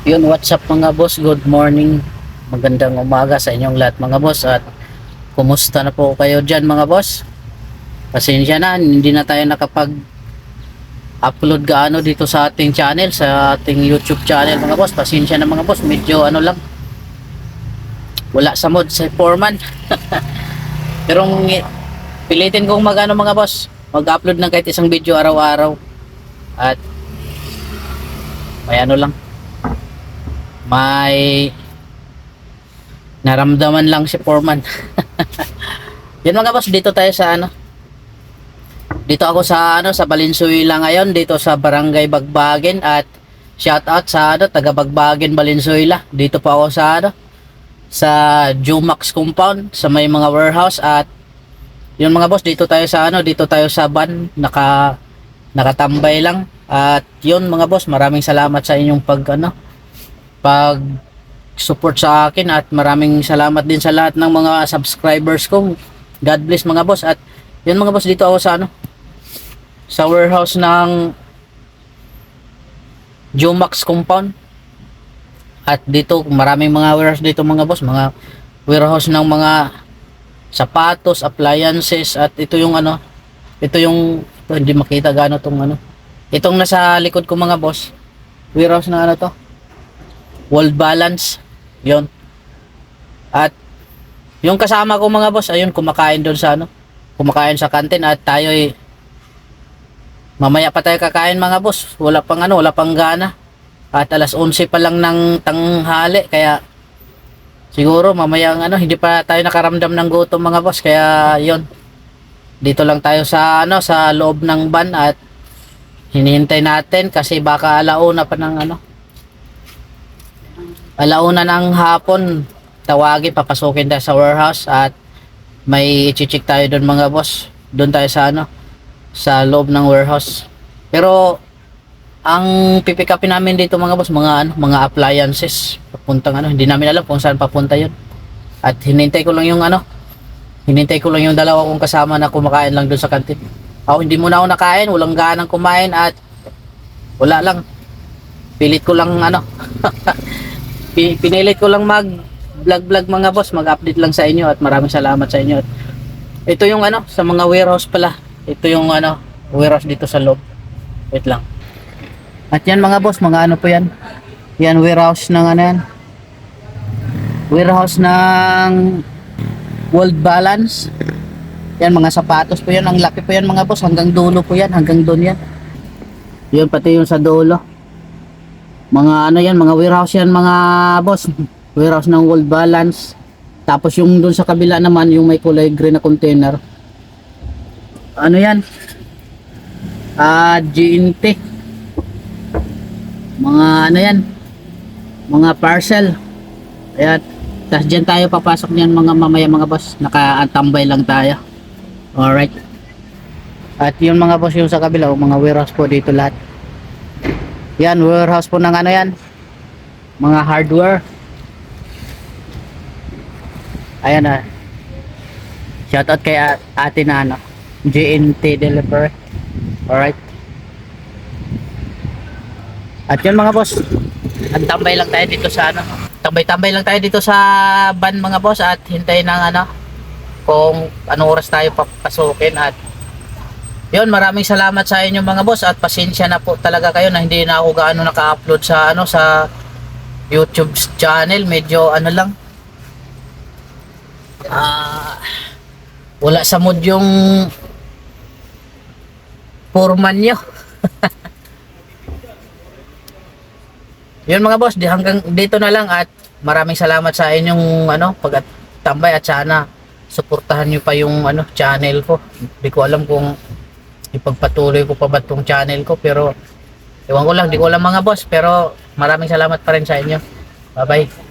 Yun, what's up mga boss? Good morning. Magandang umaga sa inyong lahat mga boss. At kumusta na po kayo dyan mga boss? Pasensya na, hindi na tayo nakapag upload gaano dito sa ating channel, sa ating YouTube channel mga boss. Pasensya na mga boss, medyo ano lang. Wala sa mod sa foreman. Pero pilitin kong magano mga boss, mag-upload ng kahit isang video araw-araw. At may ano lang, may naramdaman lang si Foreman. Yan mga boss, dito tayo sa ano. Dito ako sa ano sa Valenzuela ngayon, dito sa Barangay Bagbagen at shout out sa ano taga Bagbagen Valenzuela. Dito po ako sa ano sa Jumax compound sa may mga warehouse at yun mga boss, dito tayo sa ano, dito tayo sa van, naka nakatambay lang. At yun mga boss, maraming salamat sa inyong pag ano, pag support sa akin at maraming salamat din sa lahat ng mga subscribers ko. God bless mga boss. At yun mga boss dito ako sa ano? Sa warehouse ng Jumax compound. At dito maraming mga warehouse dito mga boss, mga warehouse ng mga sapatos, appliances. At ito yung ano, ito yung ito, hindi makita gaano tong ano. Itong nasa likod ko mga boss, warehouse na ano to, World Balance. Yon. At yung kasama ko mga boss, ayun kumakain doon sa ano, kumakain sa kantin at tayo ay mamaya pa tayo kakain mga boss. Wala pang ano, wala pang gana. At alas 11 pa lang ng tanghali kaya siguro mamaya ano, hindi pa tayo nakaramdam ng gutom mga boss kaya yon. Dito lang tayo sa ano, sa loob ng van at hinihintay natin kasi baka alauna pa ng ano, alauna ng hapon tawagin papasukin tayo sa warehouse at may i-check tayo doon mga boss. Doon tayo sa ano sa loob ng warehouse. Pero ang pipick upin namin dito mga boss mga ano mga appliances. Papuntang ano hindi namin alam kung saan papunta yun. At hinintay ko lang yung ano hinintay ko lang yung dalawa kong kasama na kumakain lang doon sa kantin. Ako hindi muna ako nakain walang ganang kumain at wala lang. Pilit ko lang ano pinilit ko lang mag vlog vlog mga boss. Mag update lang sa inyo at maraming salamat sa inyo. At ito yung ano sa mga warehouse pala. Ito yung ano warehouse dito sa loob. Wait lang. At yan mga boss mga ano po yan? Yan warehouse ng ano yan? Warehouse ng World Balance. Yan mga sapatos po yan. Ang laki po yan mga boss. Hanggang dulo po yan hanggang doon yan. Yun pati yung sa dulo mga ano yan, mga warehouse yan mga boss. Warehouse ng World Balance. Tapos yung doon sa kabila naman, yung may kulay green na container. Ano yan? Ah, GNT. Mga ano yan? Mga parcel. Ayan. Tapos dyan tayo papasok niyan mga mamaya mga boss. Nakaantambay lang tayo. Alright. At yung mga boss yung sa kabila, oh, mga warehouse po dito lahat. Yan, warehouse po ng ano yan. Mga hardware. Ayan ah. Shoutout kay ate na ano. GNT Delivery. Alright. At yun mga boss. Ang tambay lang tayo dito sa ano. Tambay-tambay lang tayo dito sa van mga boss at hintayin ng ano kung anong oras tayo papasukin at yun, maraming salamat sa inyo mga boss at pasensya na po talaga kayo na hindi na ako gaano naka-upload sa ano sa YouTube channel, medyo ano lang. Ah, wala sa mood yung foreman nyo. Yun mga boss, di hanggang dito na lang at maraming salamat sa inyong ano pagtambay at sana suportahan nyo pa yung ano channel ko. Hindi ko alam kung ipagpatuloy ko pa ba tong channel ko pero ewan ko lang, di ko alam mga boss pero maraming salamat pa rin sa inyo. Bye bye.